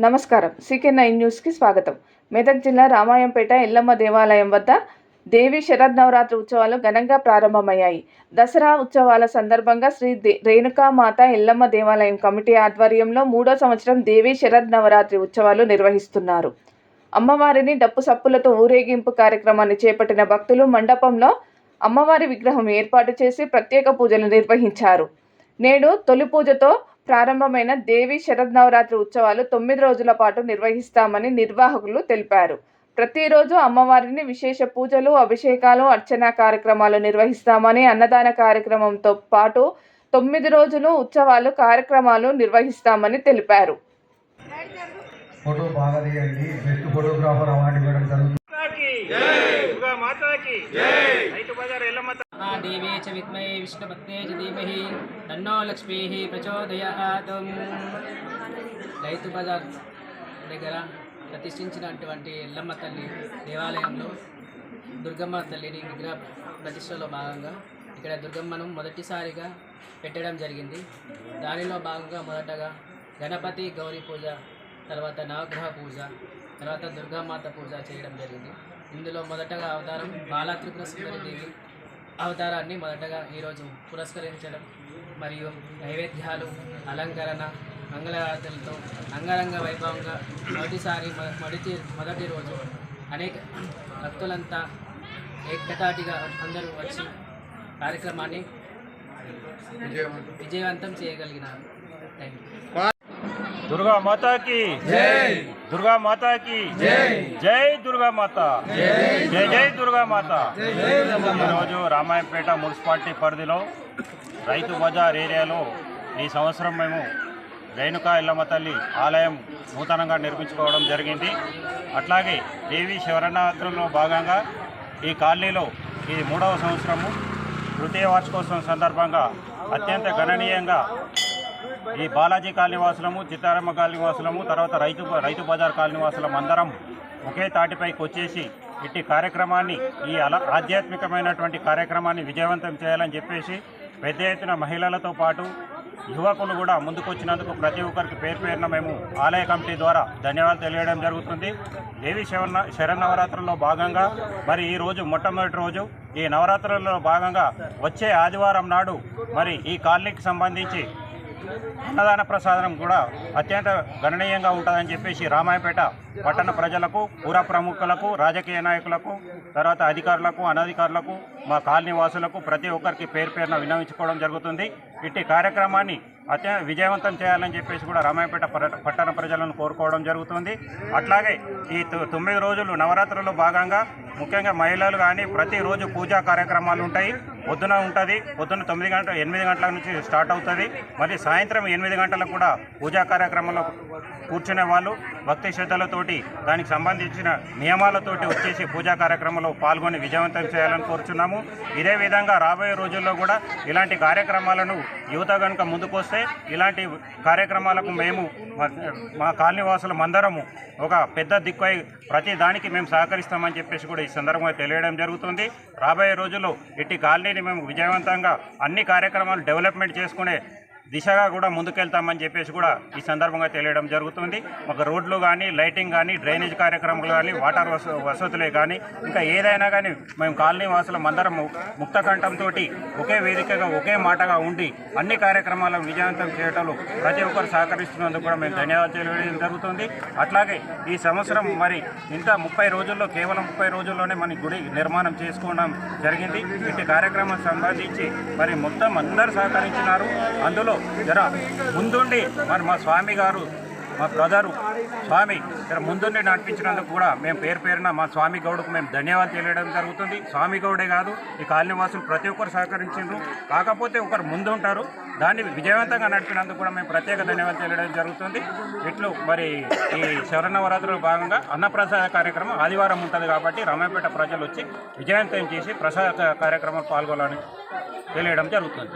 నమస్కారం. CK nine న్యూస్కి స్వాగతం. మెదక్ జిల్లా రామాయంపేట ఎల్లమ్మ దేవాలయం వద్ద దేవి శరన్నవరాత్రి ఉత్సవాలు ఘనంగా ప్రారంభమయ్యాయి. దసరా ఉత్సవాల సందర్భంగా శ్రీ దే- రేణుకామాత ఎల్లమ్మ దేవాలయం కమిటీ ఆధ్వర్యంలో మూడో సంవత్సరం దేవి శరన్నవరాత్రి ఉత్సవాలు నిర్వహిస్తున్నారు. అమ్మవారిని డప్పు సప్పులతో ఊరేగింపు కార్యక్రమాన్ని చేపట్టిన భక్తులు మండపంలో అమ్మవారి విగ్రహం ఏర్పాటు చేసి ప్రత్యేక పూజలు నిర్వహించారు. నేడు తొలి పూజతో ప్రారంభమైన దేవి శరన్నవరాత్రి ఉత్సవాలు తొమ్మిది రోజుల పాటు నిర్వహిస్తామని నిర్వాహకులు తెలిపారు. ప్రతిరోజు అమ్మవారిని విశేష పూజలు అభిషేకాలు అర్చన కార్యక్రమాలు నిర్వహిస్తామని అన్నదాన కార్యక్రమంతో పాటు తొమ్మిది రోజులు ఉత్సవాలు కార్యక్రమాలు నిర్వహిస్తామని తెలిపారు. ఫోటో బాగా తీయండి. బెస్ట్ ఫోటోగ్రాఫర్ అవార్డు ఇవ్వడం జరుగుతుంది. దేవే చ విద్మహే విష్ణుపత్నే చ ధీమహి తన్నో లక్ష్మీ ప్రచోదయాత్ రైతు బజార్ దగ్గర ప్రతిష్ఠించినటువంటి ఎల్లమ్మ తల్లి దేవాలయంలో దుర్గమ్మ తల్లిని విగ్రహ ప్రతిష్టలో భాగంగా ఇక్కడ దుర్గమ్మను మొదటిసారిగా పెట్టడం జరిగింది. దానిలో భాగంగా మొదటగా గణపతి గౌరీ పూజ తర్వాత నవగ్రహ పూజ తర్వాత దుర్గామాత పూజ చేయడం జరిగింది. ఇందులో మొదటగా అవతారం బాలా త్రిపుర సుందరి దేవి అవతారాన్ని మొదటగా ఈరోజు పురస్కరించడం మరియు నైవేద్యాలు అలంకరణ మంగళహారతులతో అంగరంగ వైభవంగా మొదటిసారి మొ- మొదటి మొదటి రోజు అనేక భక్తులంతా ఏకతాటిగా అందరూ వచ్చి కార్యక్రమాన్ని విజయవంతం చేయగలిగినారు. థ్యాంక్ యూ దుర్గా మాతాకి జై! దుర్గా మాతాకి జై జై. దుర్గా మాత జై జై దుర్గా మాత ఈరోజు రామాయపేట మున్సిపాలిటీ పరిధిలో రైతు బజార్ ఏరియాలో ఈ సంవత్సరం మేము రేణుకా ఎల్లమ్మ తల్లి ఆలయం నూతనంగా నిర్మించుకోవడం జరిగింది. అట్లాగే దేవి శివరనవరాత్రుల్లో భాగంగా ఈ కాలనీలో ఇది మూడవ సంవత్సరము. తృతీయ వార్షికోత్సవం సందర్భంగా అత్యంత గణనీయంగా ఈ బాలాజీ కాలనీ వాసులము చిత్తారమ్మ కాలనీ వాసులము తర్వాత రైతు రైతు బజార్ కాలనీ వాసులం అందరం ఒకే తాటిపైకి వచ్చేసి ఇట్టి కార్యక్రమాన్ని ఈ అలా ఆధ్యాత్మికమైనటువంటి కార్యక్రమాన్ని విజయవంతం చేయాలని చెప్పేసి పెద్ద ఎత్తున మహిళలతో పాటు యువకులు కూడా ముందుకొచ్చినందుకు ప్రతి ఒక్కరికి పేరు పేరున మేము ఆలయ కమిటీ ద్వారా ధన్యవాదాలు తెలియడం జరుగుతుంది. దేవి శరణ శరన్నవరాత్రుల్లో భాగంగా మరి ఈ రోజు మొట్టమొదటి రోజు ఈ నవరాత్రులలో భాగంగా వచ్చే ఆదివారం నాడు మరి ఈ కాలనీకి సంబంధించి అన్నదాన ప్రసాదం కూడా అత్యంత గణనీయంగా ఉంటుందని చెప్పేసి రామాయపేట పట్టణ ప్రజలకు పుర ప్రముఖులకు రాజకీయ నాయకులకు తర్వాత అధికారులకు అనధికారులకు మా కాలనీ వాసులకు ప్రతి ఒక్కరికి పేరు పేరున విన్నవించుకోవడం జరుగుతుంది. ఇట్టి కార్యక్రమాన్ని అత్య విజయవంతం చేయాలని చెప్పేసి కూడా రామాయపేట పట్టణ ప్రజలను కోరుకోవడం జరుగుతుంది. అట్లాగే ఈ తొ- తొమ్మిది రోజులు నవరాత్రుల్లో భాగంగా ముఖ్యంగా మహిళలు కానీ ప్రతిరోజు పూజా కార్యక్రమాలు ఉంటాయి. పొద్దున ఉంటుంది పొద్దున తొమ్మిది గంటల ఎనిమిది గంటల నుంచి స్టార్ట్ అవుతుంది. మరి సాయంత్రం ఎనిమిది గంటలకు కూడా పూజా కార్యక్రమంలో కూర్చునే వాళ్ళు భక్తి శ్రద్ధలతోటి దానికి సంబంధించిన నియమాలతోటి వచ్చేసి పూజా కార్యక్రమంలో పాల్గొని విజయవంతం చేయాలని కోరుచున్నాము. ఇదే విధంగా రాబోయే రోజుల్లో కూడా ఇలాంటి కార్యక్రమాలను యువత కనుక ముందుకొస్తే ఇలాంటి కార్యక్రమాలకు మేము మా- మా కాలనీ అందరము ఒక పెద్ద దిక్కై ప్రతి దానికి మేము సహకరిస్తామని చెప్పేసి కూడా ఈ సందర్భంగా తెలియడం జరుగుతుంది. రాబోయే రోజుల్లో ఇట్టి కాలనీని మేము విజయవంతంగా అన్ని కార్యక్రమాలు డెవలప్మెంట్ చేసుకునే దిశగా కూడా ముందుకెళ్తామని చెప్పేసి కూడా ఈ సందర్భంగా తెలియడం జరుగుతుంది. ఒక రోడ్లు కానీ లైటింగ్ కానీ డ్రైనేజ్ కార్యక్రమాలు కానీ వాటర్ వస వసతులే కానీ ఇంకా ఏదైనా కానీ మేము కాలనీ వాసులం అందరం ముక్త కంఠంతో ఒకే వేదికగా ఒకే మాటగా ఉండి అన్ని కార్యక్రమాలను విజయవంతం చేయడంలో ప్రతి ఒక్కరు సహకరిస్తున్నందుకు కూడా మేము ధన్యవాదాలు తెలియడం జరుగుతుంది. అట్లాగే ఈ సంవత్సరం మరి ఇంత ముప్పై రోజుల్లో కేవలం ముప్పై రోజుల్లోనే మన గుడి నిర్మాణం చేసుకోవడం జరిగింది. ఇటు కార్యక్రమం సంబంధించి మరి మొత్తం అందరూ సహకరించినారు. అందులో జర ముందుండి మరి మా స్వామి గారు మా బ్రదరు స్వామి జర ముందుండి నడిపించినందుకు కూడా మేము పేరు పేరున మా స్వామి గౌడ్కు మేము ధన్యవాదాలు తెలియడం జరుగుతుంది. స్వామి గౌడే కాదు ఈ కాలనీ వాసులు ప్రతి ఒక్కరు సహకరించిండ్రు. కాకపోతే ఒకరు ముందు ఉంటారు దాన్ని విజయవంతంగా నడిపినందుకు కూడా మేము ప్రత్యేక ధన్యవాదాలు తెలియడం జరుగుతుంది. ఇట్లు మరి ఈ శరణవరాత్రుల భాగంగా అన్నప్రసాద కార్యక్రమం ఆదివారం ఉంటుంది కాబట్టి రామాయపేట ప్రజలు వచ్చి విజయవంతం చేసి ప్రసాద కార్యక్రమం పాల్గొనాలని తెలియడం జరుగుతుంది.